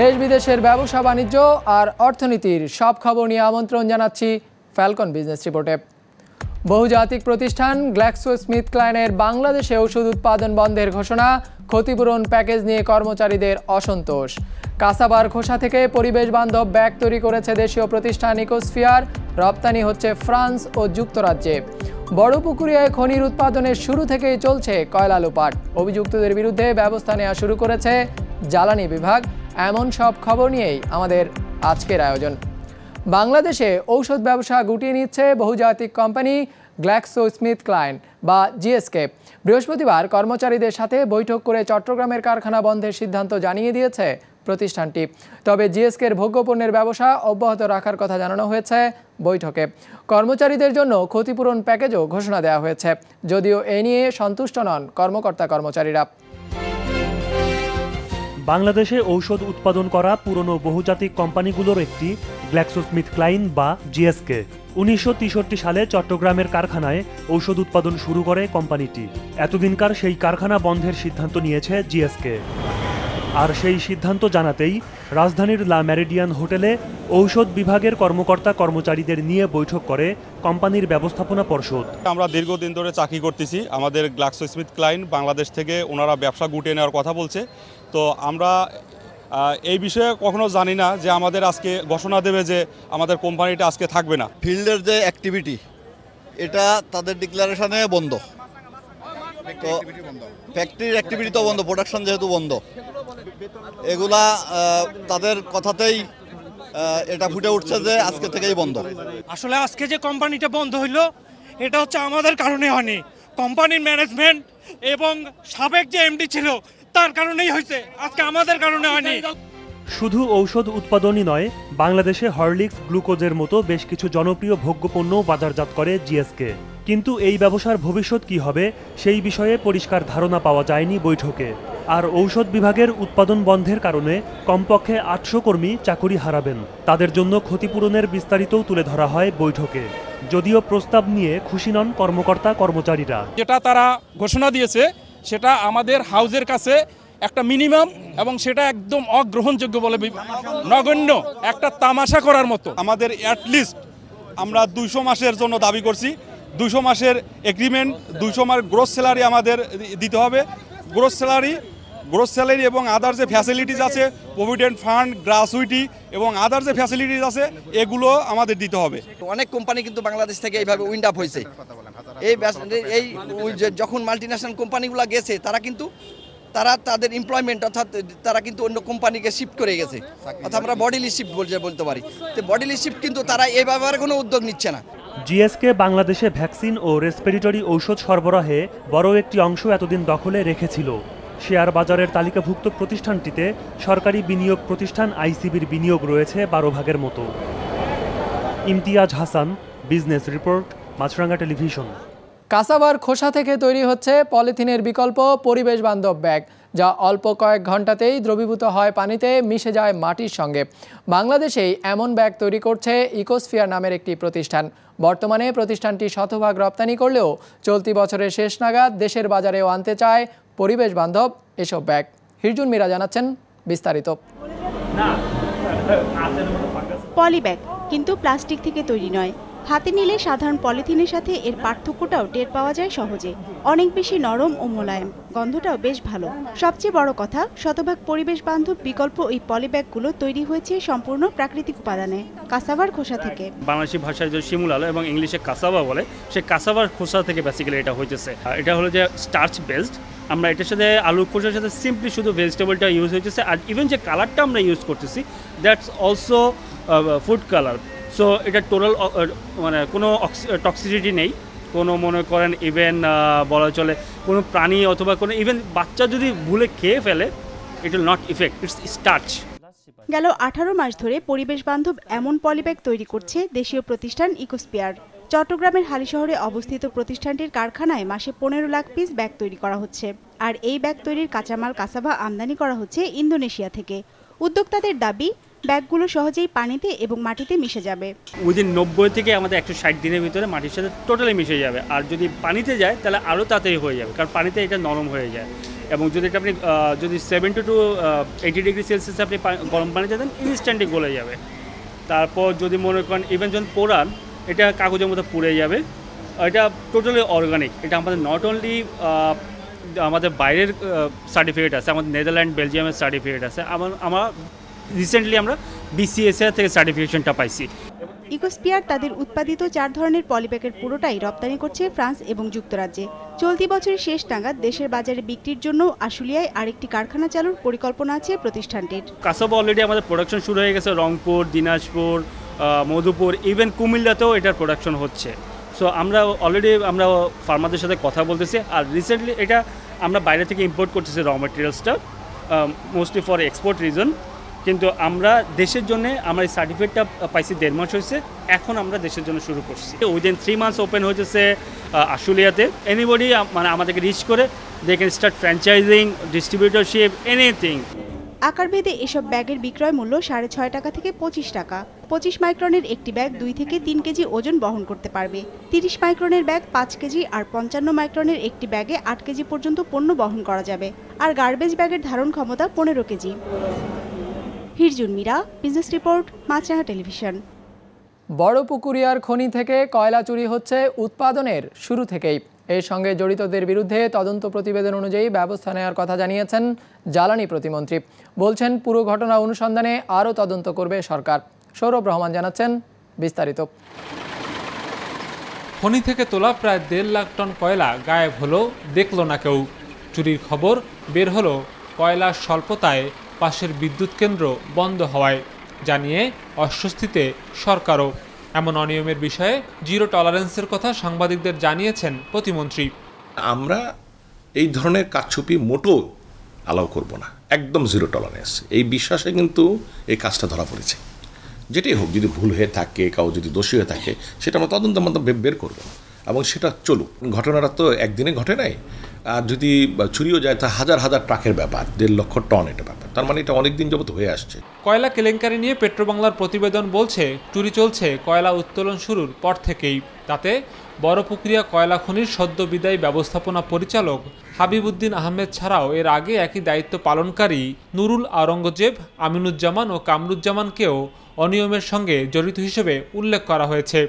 দেশ বিদেশের ব্যবসা বাণিজ্য আর অর্থনীতির সব খবর নিয়ে আমন্ত্রণ জানাচ্ছি ফ্যালকন বিজনেস রিপোর্টে বহুজাতিক প্রতিষ্ঠান গ্ল্যাক্সো স্মিথ ক্লাইনের বাংলাদেশে ওষুধ উৎপাদন বন্ধের ঘোষণা, ক্ষতিপূরণ প্যাকেজ নিয়ে কর্মচারীদের অসন্তোষ। কাসাবার খোসা থেকে পরিবেশ বান্ধব ব্যাগ তৈরি করেছে দেশীয় প্রতিষ্ঠান ইকোস্ফিয়ার, রপ্তানি হচ্ছে ফ্রান্স ও যুক্তরাজ্যে। বড়পুকুরিয়ায় খনির উৎপাদনের শুরু থেকেই চলছে কয়লা লোপাট। অভিযুক্তদের বিরুদ্ধে ব্যবস্থা নেওয়া শুরু করেছে জ্বালানি বিভাগ। এমন সব খবর নিয়েই আমাদের আজকের আয়োজন। বাংলাদেশে ঔষধ ব্যবসা গুটিয়ে নিচ্ছে বহুজাতিক কোম্পানি গ্ল্যাক্সো স্মিথ ক্লাইন বা জিএসকে বৃহস্পতিবার কর্মচারীদের সাথে বৈঠক করে চট্টগ্রামের কারখানা বন্ধের সিদ্ধান্ত জানিয়ে দিয়েছে প্রতিষ্ঠানটি। তবে জিএসকের ভোগ্যপণ্যের ব্যবসা অব্যাহত রাখার কথা জানানো হয়েছে বৈঠকে। কর্মচারীদের জন্য ক্ষতিপূরণ প্যাকেজও ঘোষণা দেওয়া হয়েছে। যদিও এ নিয়ে সন্তুষ্ট নন কর্মকর্তা কর্মচারীরা বাংলাদেশে ঔষধ উৎপাদন করা পুরনো বহুজাতিক কোম্পানিগুলোর একটি গ্ল্যাক্সোস্মিথ ক্লাইন বা জিএসকে উনিশশো সালে চট্টগ্রামের কারখানায় ঔষধ উৎপাদন শুরু করে কোম্পানিটি। এতদিনকার সেই কারখানা বন্ধের সিদ্ধান্ত নিয়েছে জিএসকে আর সেই সিদ্ধান্ত জানাতেই রাজধানীর লা ম্যারিডিয়ান হোটেলে ঔষধ বিভাগের কর্মকর্তা কর্মচারীদের নিয়ে বৈঠক করে কোম্পানির ব্যবস্থাপনা পর্ষদ। আমরা দীর্ঘদিন ধরে চাকরি করতেছি। আমাদের গ্লাক্সো স্মিথ ক্লাইন বাংলাদেশ থেকে ওনারা ব্যবসা গুটিয়ে নেওয়ার কথা বলছে। তো আমরা এই বিষয়ে কখনো জানি না যে আমাদের আজকে ঘোষণা দেবে যে আমাদের কোম্পানিটা আজকে থাকবে না। ফিল্ডের যে অ্যাক্টিভিটি এটা তাদের ডিক্লারেশনে বন্ধ। তো ফ্যাক্টরির অ্যাক্টিভিটি তো বন্ধ প্রোডাকশন যেহেতু বন্ধ। এগুলা তাদের কথাতেই এটা ফুটে উঠছে যে আজকে থেকেই বন্ধ। আসলে আজকে যে কোম্পানিটা বন্ধ হইল, এটা হচ্ছে আমাদের কারণে হয়নি। কোম্পানির ম্যানেজমেন্ট এবং সাবেক যে এমডি ছিল, তার কারণেই হয়েছে। আজকে আমাদের কারণে হয়নি। শুধু ঔষধ উৎপাদনই নয়, বাংলাদেশে হরলিক্স গ্লুকোজের মতো বেশ কিছু জনপ্রিয় ভোগ্যপণ্যও বাজারজাত করে জিএসকে। কিন্তু এই ব্যবসার ভবিষ্যৎ কি হবে, সেই বিষয়ে পরিষ্কার ধারণা পাওয়া যায়নি বৈঠকে। আর ঔষধ বিভাগের উৎপাদন বন্ধের কারণে কমপক্ষে আটশো কর্মী চাকুরি হারাবেন। তাদের জন্য ক্ষতিপূরণের বিস্তারিতও তুলে ধরা হয় বৈঠকে। যদিও প্রস্তাব নিয়ে খুশি নন কর্মকর্তা কর্মচারীরা যেটা তারা ঘোষণা দিয়েছে, সেটা আমাদের হাউজের কাছে একটা মিনিমাম এবং সেটা একদম অগ্রহণযোগ্য বলে নগণ্য একটা তামাশা করার মতো। আমাদের অ্যাটলিস্ট আমরা দুইশো মাসের জন্য দাবি করছি। দুইশো মাসের এগ্রিমেন্ট দুইশো মাস গ্রোস স্যালারি আমাদের দিতে হবে। গ্রোস স্যালারি গ্রোস স্যালারি এবং আদার যে ফ্যাসিলিটিস আছে প্রভিডেন্ট ফান্ড গ্রাসুইটি এবং আদার যে ফ্যাসিলিটিস আছে এগুলো আমাদের দিতে হবে। অনেক কোম্পানি কিন্তু বাংলাদেশ থেকে এইভাবে উইন্ড আপ হয়েছে। এই এই যখন মাল্টিন্যাশনাল কোম্পানিগুলো গেছে তারা কিন্তু তারা তাদের এমপ্লয়মেন্ট অর্থাৎ তারা কিন্তু অন্য কোম্পানিকে শিফট করে গেছে। অর্থাৎ আমরা বডিলি শিফট বলতে বলতে পারি। তো বডিলি শিফট কিন্তু তারা এই ব্যাপারে কোনো উদ্যোগ নিচ্ছে না। জিএসকে বাংলাদেশে ভ্যাকসিন ও রেসপিরেটরি ঔষধ সরবরাহে বড় একটি অংশ এতদিন দখলে রেখেছিল। শেয়ার বাজারের তালিকাভুক্ত প্রতিষ্ঠানটিতে সরকারি বিনিয়োগ প্রতিষ্ঠান আইসিবির বিনিয়োগ রয়েছে বারো ভাগের মতো। Imtiaz Hasan business report Maasranga television. কাসাবার খোসা থেকে তৈরি হচ্ছে পলিথিনের বিকল্প পরিবেশ বান্ধব ব্যাগ, যা অল্প কয়েক ঘন্টাতেই দ্রবীভূত হয় পানিতে মিশে যায় মাটির সঙ্গে। বাংলাদেশেই এমন ব্যাগ তৈরি করছে ইকোস্ফিয়ার নামের একটি প্রতিষ্ঠান। বর্তমানে প্রতিষ্ঠানটি শতভাগ রপ্তানি করলেও চলতি বছরের শেষ নাগাদ দেশের বাজারেও আনতে চায় পরিবেশ বান্ধব এসব ব্যাগ। হিরজুন মিরা জানাচ্ছেন বিস্তারিত। পলিব্যাগ কিন্তু প্লাস্টিক থেকে তৈরি নয়। হাতে নিলে সাধারণ পলিথিনের সাথে এর পার্থক্যটাও টের পাওয়া যায় সহজে। অনেক বেশি নরম ও মোলায়েম। গন্ধটাও বেশ ভালো। সবচেয়ে বড় কথা শতভাগ পরিবেশ বান্ধব বিকল্প এই পলিব্যাগগুলো তৈরি হয়েছে সম্পূর্ণ প্রাকৃতিক উপাদানে। কাসাবার খোসা থেকে। বাংলাদেশি ভাষায় যে শিমুল আলো এবং ইংলিশে কাসাবা বলে সেই কাসাবার খোসা থেকে বেসিক্যালি এটা আর এটা হলো যে স্টার্চ বেসড আমরা এটার সাথে আলুর খোসার সাথে সিম্পলি শুধু ভেজিটেবলটা ইউজ হয়েছে আর ইভেন যে কালারটা আমরা ইউজ করতেছি that's also food colour so এটা টোটাল মানে কোনো টক্সিসিটি নেই। কোনো মনে করেন ইভেন বলা চলে কোনো প্রাণী অথবা কোনো ইভেন বাচ্চা যদি ভুলে খেয়ে ফেলে it will not effect it's starch গেল আঠারো মাস ধরে পরিবেশ বান্ধব এমন পলিব্যাগ তৈরি করছে দেশীয় প্রতিষ্ঠান ইকোস্পিয়ার। চট্টগ্রামের হালিশহরে অবস্থিত প্রতিষ্ঠানটির কারখানায় মাসে পনেরো লাখ পিস ব্যাগ তৈরি করা হচ্ছে। আর এই ব্যাগ তৈরির কাঁচামাল কাসাবা আমদানি করা হচ্ছে ইন্দোনেশিয়া থেকে। উদ্যোক্তাদের দাবি ব্যাগগুলো সহজেই পানিতে এবং মাটিতে মিশে যাবে। উইদিন নব্বই থেকে আমাদের একশো ষাট দিনের ভিতরে মাটির সাথে টোটালি মিশে যাবে। আর যদি পানিতে যায়, তাহলে আরও তাড়াতাড়ি হয়ে যাবে, কারণ পানিতে এটা নরম হয়ে যায়। এবং যদি এটা আপনি যদি সেভেন্টি টু এইটি ডিগ্রি সেলসিয়াসে আপনি গরম পানিতে দেন ইনস্ট্যান্টলি গলে যাবে। তারপর যদি মনে করেন ইভেন যখন পোড়ান, এটা কাগজের মতো পুড়ে যাবে। এটা টোটালি অর্গানিক এটা আমাদের নট অনলি আমাদের বাইরের সার্টিফিকেট আছে, আমাদের নেদারল্যান্ড বেলজিয়ামের সার্টিফিকেট আছে। আমার আমার রিসেন্টলি আমরা বিসিএসএ থেকে সার্টিফিকেশনটা পাইছি। ইকোস্পিয়ার তাদের উৎপাদিত চার ধরনের পলিপ্যাকের পুরোটাই রপ্তানি করছে ফ্রান্স এবং যুক্তরাজ্যে। চলতি বছরের শেষ নাগাদ দেশের বাজারে বিক্রির জন্য আশুলিয়ায় আরেকটি কারখানা চালুর পরিকল্পনা আছে প্রতিষ্ঠানটির। কাসাবা অলরেডি আমাদের প্রোডাকশন শুরু হয়ে গেছে রংপুর দিনাজপুর মধুপুর ইভেন কুমিল্লাতেও এটার প্রোডাকশন হচ্ছে। সো আমরা অলরেডি আমরা ফার্মারদের সাথে কথা বলতেছি আর রিসেন্টলি এটা আমরা বাইরে থেকে ইম্পোর্ট করতেছি র মেটেরিয়ালসটা মোস্টলি ফর এক্সপোর্ট রিজন কিন্তু আমরা দেশের জন্য আমরা এই সার্টিফিকেটটা পাইছি দেড় মাস হয়েছে, এখন আমরা দেশের জন্য শুরু করছি। উইদিন থ্রি মান্থস ওপেন হয়েছে আশুলিয়াতে। এনিবডি মানে আমাদেরকে রিচ করে they can start franchising distributorship anything আকারভেদে এসব ব্যাগের বিক্রয় মূল্য সাড়ে ছয় টাকা থেকে পঁচিশ টাকা। পঁচিশ মাইক্রনের একটি ব্যাগ দুই থেকে তিন কেজি ওজন বহন করতে পারবে। তিরিশ মাইক্রনের ব্যাগ পাঁচ কেজি আর পঞ্চান্ন মাইক্রনের একটি ব্যাগে আট কেজি পর্যন্ত পণ্য বহন করা যাবে। আর গার্বেজ ব্যাগের ধারণ ক্ষমতা পনেরো KG. Hirjun Mira business report Maasranga television. বড় পুকুরিয়ার খনি থেকে কয়লা চুরি হচ্ছে উৎপাদনের শুরু থেকেই। এর সঙ্গে জড়িতদের বিরুদ্ধে তদন্ত প্রতিবেদন অনুযায়ী ব্যবস্থা নেওয়ার কথা জানিয়েছেন জ্বালানি প্রতিমন্ত্রী। বলছেন পুরো ঘটনা অনুসন্ধানে আরও তদন্ত করবে সরকার। সৌরভ রহমান জানাচ্ছেন বিস্তারিত। খনি থেকে তোলা প্রায় দেড় লাখ টন কয়লা গায়েব হলো দেখল না কেউ। চুরির খবর বের হলো কয়লার স্বল্পতায় পাশের বিদ্যুৎ কেন্দ্র বন্ধ হওয়ায় জানিয়ে অস্বস্তিতে সরকারও। এমন অনিয়মের বিষয়ে জিরো টলারেন্সের কথা সাংবাদিকদের জানিয়েছেন প্রতিমন্ত্রী। আমরা এই ধরনের কারচুপি মোটো অ্যালাউ করব না। একদম জিরো টলারেন্স। এই বিশ্বাসে কিন্তু এই কাজটা ধরা পড়েছে। যেটাই হোক, যদি ভুল হয়ে থাকে, কাউ যদি দোষী হয়ে থাকে, সেটা আমরা তদন্ত বে- বের করব এবং সেটা চলুক। ঘটনাটা তো একদিনে ঘটে নাই। আর যদি ছুরিও যায়, তা হাজার হাজার ট্রাকের ব্যাপার, দেড় লক্ষ টন এটা ব্যাপার। তার মানে এটা অনেক দিন যাবত হয়ে আসছে। কয়লা কেলেঙ্কারি নিয়ে পেট্রোবাংলার প্রতিবেদন বলছে, চুরি চলছে, কয়লা উত্তোলন শুরুর পর থেকেই। তাতে বড় পুকুরিয়া কয়লা খনির সদ্য বিদায়ী ব্যবস্থাপনা পরিচালক হাবিবুদ্দিন আহমেদ ছাড়াও এর আগে একই দায়িত্ব পালনকারী নুরুল আওরঙ্গজেব, আমিনুজ্জামান ও কামরুজ্জামানকেও অনিয়মের সঙ্গে জড়িত হিসেবে উল্লেখ করা হয়েছে।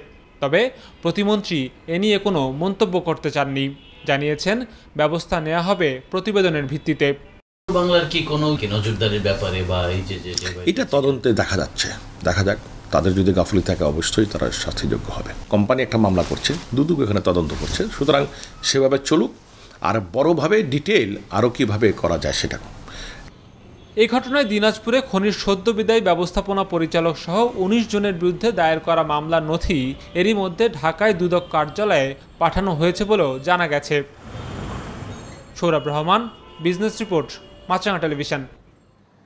তবে প্রতিমন্ত্রী এ নিয়ে কোনো মন্তব্য করতে চাননি। জানিয়েছেন ব্যবস্থা নেওয়া হবে প্রতিবেদনের ভিত্তিতে। বাংলার কি কোনো কি নজরদারির ব্যাপারে বা এই যে যে যে- এটা তদন্তে দেখা যাচ্ছে। দেখা যাক তাদের যদি গাফলি থাকে অবশ্যই তারা শাস্তিযোগ্য হবে। কোম্পানি একটা মামলা করছে দুদুক এখানে তদন্ত করছে। সুতরাং সেভাবে চলুক আর বড়ভাবে ডিটেল আরও কীভাবে করা যায় সেটা এই ঘটনায় দিনাজপুরে খনির সদ্য বিদায়ী ব্যবস্থাপনা পরিচালক সহ উনিশ জনের বিরুদ্ধে দায়ের করা মামলার নথি এরই মধ্যে ঢাকায় দুদক কার্যালয়ে পাঠানো হয়েছে বলেও জানা গেছে। Sourav Rahman, business report, Maasranga television.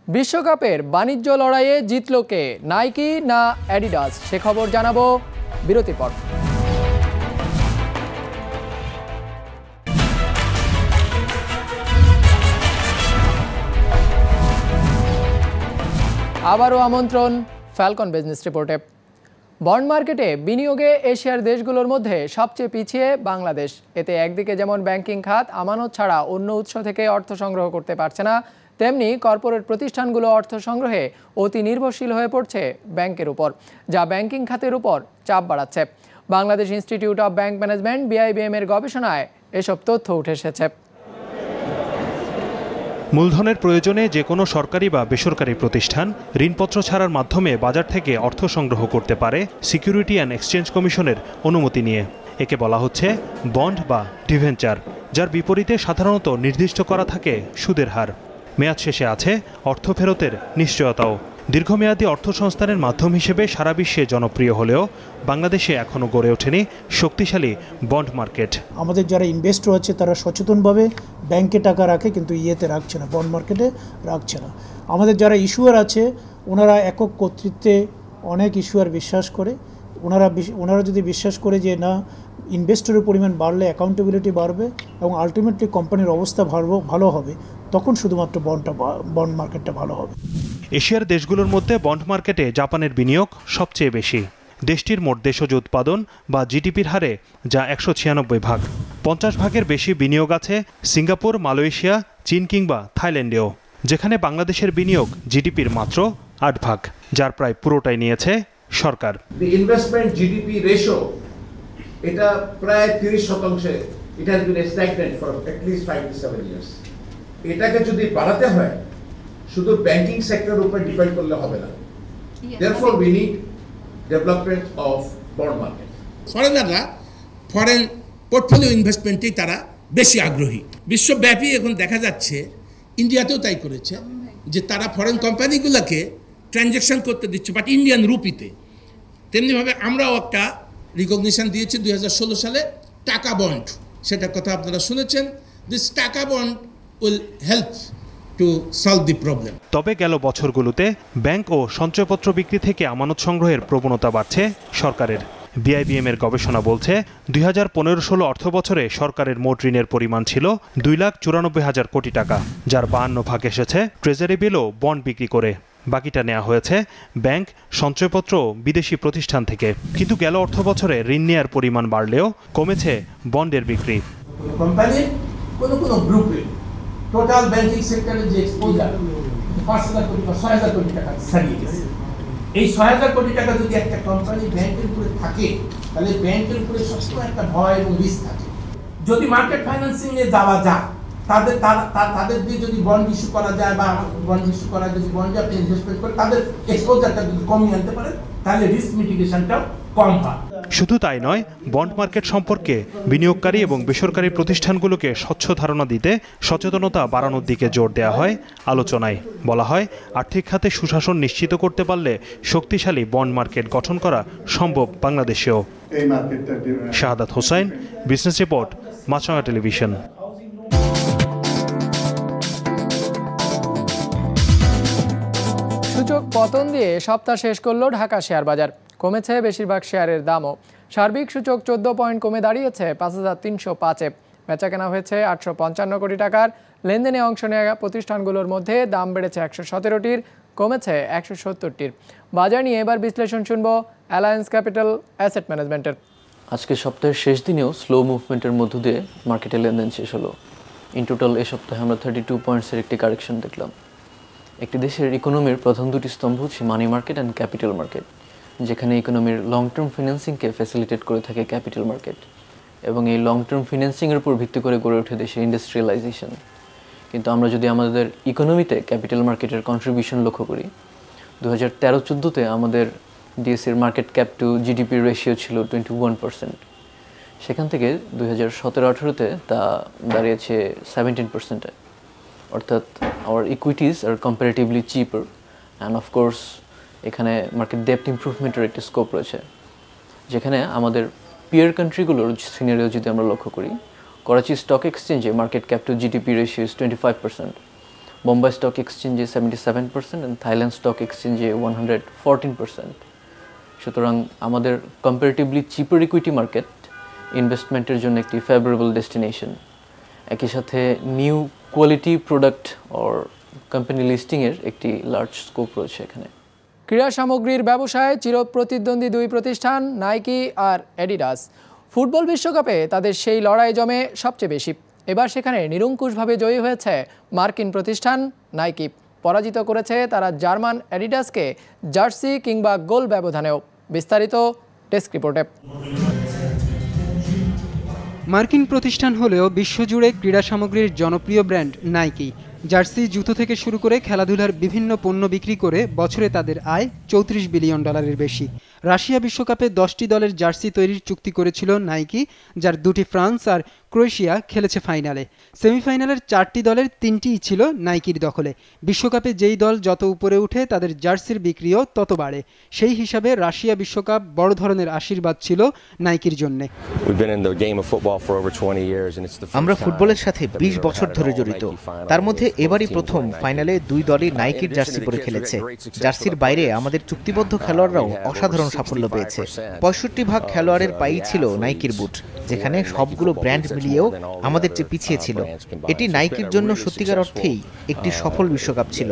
বিশ্বকাপের বাণিজ্য লড়াইয়ে জিতল কে? নাইকি না অ্যাডিডাস? সে খবর জানাব বিরতির পর। আবারও আমন্ত্রণ ফ্যালকন বিজনেস রিপোর্টে বন্ড মার্কেটে বিনিয়োগে এশিয়ার দেশগুলোর মধ্যে সবচেয়ে পিছিয়ে বাংলাদেশ। এতে একদিকে যেমন ব্যাংকিং খাত, আমানত ছাড়া অন্য উৎস থেকে অর্থ সংগ্রহ করতে পারছে না, তেমনি কর্পোরেট প্রতিষ্ঠানগুলো অর্থ সংগ্রহে অতি নির্ভরশীল হয়ে পড়ছে ব্যাংকের উপর, যা ব্যাংকিং খাতের উপর চাপ বাড়াচ্ছে। Bangladesh institute of bank management B I B M এর গবেষণায় এসব তথ্য উঠে এসেছে। মূলধনের প্রয়োজনে যে কোনো সরকারি বা বেসরকারি প্রতিষ্ঠান ঋণপত্র ছাড়ার মাধ্যমে বাজার থেকে অর্থ সংগ্রহ করতে পারে সিকিউরিটি অ্যান্ড এক্সচেঞ্জ কমিশনের অনুমতি নিয়ে। একে বলা হচ্ছে বন্ড বা ডিভেঞ্চার, যার বিপরীতে সাধারণত নির্দিষ্ট করা থাকে সুদের হার। মেয়াদ শেষে আছে অর্থ ফেরতের নিশ্চয়তাও। দীর্ঘমেয়াদী অর্থ সংস্থানের মাধ্যম হিসেবে সারা বিশ্বে জনপ্রিয় হলেও বাংলাদেশে এখনও গড়ে ওঠেনি শক্তিশালী বন্ড মার্কেট। আমাদের যারা ইনভেস্টর আছে, তারা সচেতনভাবে ব্যাংকে টাকা রাখে, কিন্তু ইয়েতে রাখছে না, বন্ড মার্কেটে রাখছে না। আমাদের যারা ইস্যুয়ার আছে, ওনারা একক কর্তৃত্বে অনেক ইস্যুয়ার বিশ্বাস করে। ওনারা ওনারা যদি বিশ্বাস করে যে না ইনভেস্টরের পরিমাণ বাড়লে অ্যাকাউন্টেবিলিটি বাড়বে এবং আলটিমেটলি কোম্পানির অবস্থা ভালো ভালো হবে তখন শুধুমাত্র বন্ডটা বন্ড মার্কেটটা ভালো হবে। এশিয়ার দেশগুলোর মধ্যে বন্ড মার্কেটে জাপানের বিনিয়োগ সবচেয়ে বেশি। দেশটির মোট দেশজ উৎপাদন বা জিডিপির হারে যা একশো ছিয়ানব্বই ভাগ। পঞ্চাশ ভাগের বেশি বিনিয়োগ আছে সিঙ্গাপুর মালয়েশিয়া চীন কিংবা থাইল্যান্ডেও যেখানে বাংলাদেশের বিনিয়োগ জিডিপির মাত্র আট ভাগ যার প্রায় পুরোটাই নিয়েছে সরকার। Investment GDP ratio এটা প্রায় তিরিশ শতাংশে it has been stagnant for at least five to seven years এটাকে যদি বাড়াতে হয় শুধু ব্যাংকিং সেক্টর উপর ডিপেন্ড করলে হবে না। Therefore we need development of bond market ফরেনাররা ফরেন পোর্টফোলিও ইনভেস্টমেন্টেই তারা বেশি আগ্রহী। বিশ্বব্যাপী এখন দেখা যাচ্ছে ইন্ডিয়াতেও তাই করেছে যে তারা ফরেন কোম্পানিগুলোকে ট্রানজ্যাকশন করতে দিচ্ছে বাট ইন্ডিয়ান রুপিতে তেমনিভাবে আমরাও একটা রিকগনিশন দিয়েছি দুই হাজার ষোলো সালে টাকা বন্ড সেটার কথা আপনারা শুনেছেন। দিস টাকা বন্ড তবে গেল বছরগুলোতে ব্যাংক ও সঞ্চয়পত্র বিক্রি থেকে আমানত সংগ্রহের প্রবণতা বাড়ছে সরকারের। বিআইবিএম এর গবেষণা বলছে দুই হাজার পনেরো ষোলো অর্থ বছরে সরকারের মোট ঋণের পরিমাণ ছিল দুই লাখ চুরানব্বই হাজার কোটি টাকা যার বাহান্ন ভাগ এসেছে ট্রেজারি বিল ও বন্ড বিক্রি করে। বাকিটা নেওয়া হয়েছে ব্যাংক সঞ্চয়পত্র বিদেশি প্রতিষ্ঠান থেকে। কিন্তু গেল অর্থ বছরে ঋণ নেওয়ার পরিমাণ বাড়লেও কমেছে বন্ডের বিক্রি। কোম্পানির কোনো কোনো গ্রুপে টোটাল ব্যাংকিং সেক্টরের যে এক্সপোজার পাঁচ হাজার কোটি বা ছয় হাজার কোটি টাকা ছাড়িয়ে গেছে। এই ছয় হাজার কোটি টাকা যদি একটা কোম্পানি ব্যাংকের উপরে থাকে, তাহলে ব্যাংকের উপরে সবসময় একটা ভয় এবং রিস্ক থাকে। যদি মার্কেট ফাইন্যান্সিং এ যাওয়া যায়, তাদের তাদের দিয়ে যদি বন্ড ইস্যু করা যায় বা বন্ড ইস্যু করা, যদি বন্ডে আপনি ইনভেস্টমেন্ট করে তাদের এক্সপোজারটা যদি কমিয়ে আনতে পারেন, তাহলে রিস্ক মিটিগেশনটাও কম হয়। শুধু তাই নয় বন্ড মার্কেট সম্পর্কে বিনিয়োগকারী এবং বেসরকারি প্রতিষ্ঠানগুলোকে স্বচ্ছ ধারণা দিতে সচেতনতা বাড়ানোর দিকে জোর দেওয়া হয় আলোচনায়। বলা হয় আর্থিক খাতে সুশাসন নিশ্চিত করতে পারলে শক্তিশালী বন্ড মার্কেট গঠন করা সম্ভব বাংলাদেশেও। Shahadat Hossain business report Maasranga television. সূচক পতন দিয়ে সপ্তাহ শেষ করল ঢাকা শেয়ার বাজার কমেছে, বেশিরভাগ শেয়ারের দামও। সার্বিক সূচক চোদ্দ পয়েন্ট কমে দাঁড়িয়েছে, পাঁচ হাজার তিনশো পাঁচে। বেচা কেনা হয়েছে আটশো পঞ্চান্ন কোটি টাকার। লেনদেনে অংশ নেওয়া প্রতিষ্ঠানগুলোর মধ্যে দাম বেড়েছে একশো সতেরোটির, কমেছে একশো সত্তরটির। বাজার নিয়ে এবার বিশ্লেষণ শুনব অ্যালায়েন্স ক্যাপিটাল অ্যাসেট ম্যানেজমেন্টের। আজকে সপ্তাহের শেষ দিনেও স্লো মুভমেন্টের মধ্য দিয়ে মার্কেটে লেনদেন শেষ হলো। ইন টোটাল এ সপ্তাহে আমরা থার্টি টু পয়েন্টসের একটি কারেকশন দেখলাম। একটি দেশের ইকোনমির প্রধান দুটি স্তম্ভ হচ্ছে money market and capital market. যেখানে ইকোনমির লং টার্ম ফিন্যান্সিংকে ফ্যাসিলিটেট করে থাকে ক্যাপিটাল মার্কেট এবং এই লং টার্ম ফিন্যান্সিংয়ের উপর ভিত্তি করে গড়ে ওঠে দেশের ইন্ডাস্ট্রিয়ালাইজেশন কিন্তু আমরা যদি আমাদের ইকোনমিতে ক্যাপিটাল মার্কেটের কন্ট্রিবিউশন লক্ষ্য করি দু হাজার তেরো চোদ্দোতে আমাদের ডিএসির মার্কেট ক্যাপ টু জিডিপির রেশিও ছিল টোয়েন্টি ওয়ান পার্সেন্ট সেখান থেকে দুই হাজার সতেরো আঠেরোতে তা দাঁড়িয়েছে সেভেন্টিন পার্সেন্টে অর্থাৎ our equities R comparatively cheaper and of course এখানে মার্কেট ডেপথ ইমপ্রুভমেন্টের একটি স্কোপ রয়েছে, যেখানে আমাদের পিয়ার কান্ট্রিগুলোর সিনারিও যদি আমরা লক্ষ্য করি, করাচি স্টক এক্সচেঞ্জে market cap to GDP ratio is twenty five percent Bombay stock এক্সচেঞ্জে seventy seven percent and Thailand stock এক্সচেঞ্জে ওয়ান হান্ড্রেড ফোরটিন পার্সেন্ট সুতরাং আমাদের কম্পারেটিভলি চিপার ইকুইটি মার্কেট ইনভেস্টমেন্টের জন্য একটি ফেভারেবল ডেস্টিনেশন একই সাথে new quality product or company লিস্টিংয়ের একটি লার্জ স্কোপ রয়েছে এখানে। ক্রীড়া সামগ্রীর ব্যবসায় চিরপ্রতিদ্বন্দ্বী দুই প্রতিষ্ঠান, নাইকি আর অ্যাডিডাস ফুটবল বিশ্বকাপে তাদের সেই লড়াই জমে সবচেয়ে বেশি। এবার সেখানে নিরঙ্কুশভাবে জয়ী হয়েছে মার্কিন প্রতিষ্ঠান নাইকি। পরাজিত করেছে তারা জার্মান অ্যাডিডাসকে জার্সি কিংবা গোল ব্যবধানেও। বিস্তারিত ডেস্ক রিপোর্টে। মার্কিন প্রতিষ্ঠান হলেও বিশ্বজুড়ে ক্রীড়া সামগ্রীর জনপ্রিয় ব্র্যান্ড নাইকি। জার্সি জুতো থেকে শুরু করে খেলাধুলার বিভিন্ন পণ্য বিক্রি করে বছরে তাদের আয় চৌত্রিশ বিলিয়ন ডলারের বেশি। রাশিয়া বিশ্বকাপে দশটি দলের জার্সি তৈরির চুক্তি করেছিল নাইকি যার দুটি ফ্রান্স আর ক্রোয়েশিয়া খেলেছে ফাইনালে। সেমিফাইনালের চারটি দলের তিনটিই ছিল নাইকির দখলে। বিশ্বকাপে যেই দল যত উপরে উঠে তাদের জার্সির বিক্রিও তত বাড়ে। সেই হিসাবে রাশিয়া বিশ্বকাপ বড় ধরনের আশীর্বাদ ছিল নাইকির জন্যে। আমরা ফুটবলের সাথে ২০ বছর ধরে জড়িত। তার মধ্যে এবারই প্রথম ফাইনালে দুই দলই নাইকির জার্সি পরে খেলেছে। জার্সির বাইরে আমাদের চুক্তিবদ্ধ খেলোয়াড়রাও অসাধারণ সাফল্য পেয়েছে। পঁয়ষট্টি ভাগ খেলোয়াড়ের পাই ছিল নাইকির বুট যেখানে সবগুলো ব্র্যান্ড মিলিয়েও আমাদের চেয়ে পিছিয়ে ছিল। এটি নাইকির জন্য সত্যিকার অর্থেই একটি সফল বিশ্বকাপ ছিল।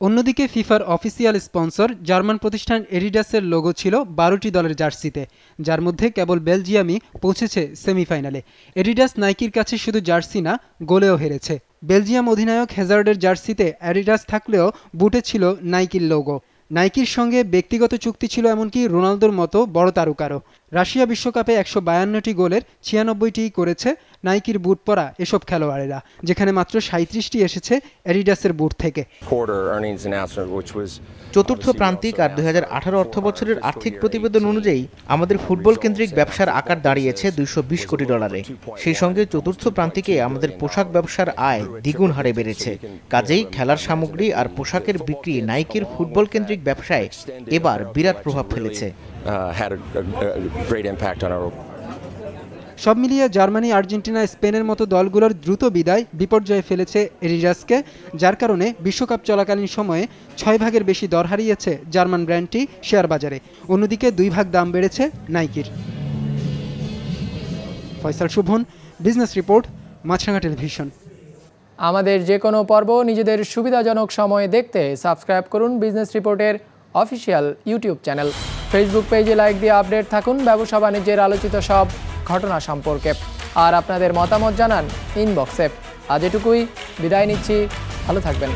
অন্যদিকে ফিফার অফিসিয়াল স্পন্সর জার্মান প্রতিষ্ঠান এডিডাসের লোগো ছিল বারোটি দলের জার্সিতে যার মধ্যে কেবল বেলজিয়ামই পৌঁছেছে সেমিফাইনালে। এডিডাস নাইকির কাছে শুধু জার্সি না গোলেও হেরেছে। বেলজিয়াম অধিনায়ক হেজার্ডের জার্সিতে অ্যাডিডাস থাকলেও বুটে ছিল নাইকির লোগো নাইকির সঙ্গে ব্যক্তিগত চুক্তি ছিল এমনকি রোনালদোর মতো বড় তারকারও। রাশিয়া বিশ্বকাপে একশো বায়ান্নটি গোলের ছিয়ানব্বইটি করেছে নাইকির বুট পরা এসব খেলোয়াড়েরা যেখানে মাত্র সাঁত্রিশটি এসেছে অ্যাডিডাসের বুট থেকে। চতুর্থ প্রান্তিক আর দুই হাজার আঠারো অর্থ বছরের আর্থিক প্রতিবেদন অনুযায়ী আমাদের ফুটবল কেন্দ্রিক ব্যবসার আকার দাঁড়িয়েছে দুইশো বিশ কোটি ডলারে। সেই সঙ্গে চতুর্থ প্রান্তিকে আমাদের পোশাক ব্যবসার আয় দ্বিগুণ হারে বেড়েছে। কাজেই খেলার সামগ্রী আর পোশাকের বিক্রি নাইকির ফুটবল কেন্দ্রিক ব্যবসায় এবার বিরাট প্রভাব ফেলেছে। সব মিলিয়ে জার্মানি, আর্জেন্টিনা, স্পেনের মতো দলগুলোর দ্রুত বিদায় বিপর্যয়ে ফেলেছে এরিজাসকে যার কারণে বিশ্বকাপ চলাকালীন সময়ে ছয় ভাগের বেশি দর হারিয়েছে জার্মান ব্র্যান্ডটি শেয়ার বাজারে অন্যদিকে দুই ভাগ দাম বেড়েছে নাইকির। Faisal Shuvon, business report Maasranga television. আমাদের যে কোনো পর্ব নিজেদের সুবিধাজনক সময়ে দেখতে সাবস্ক্রাইব করুন বিজনেস রিপোর্টের অফিসিয়াল ইউটিউব চ্যানেল। ফেসবুক পেজে লাইক দিয়ে আপডেট থাকুন ব্যবসা বাণিজ্যের আলোচিত সব ঘটনা সম্পর্কে। আর আপনাদের মতামত জানান ইনবক্সে আজ এটুকুই বিদায় নিচ্ছি ভালো থাকবেন।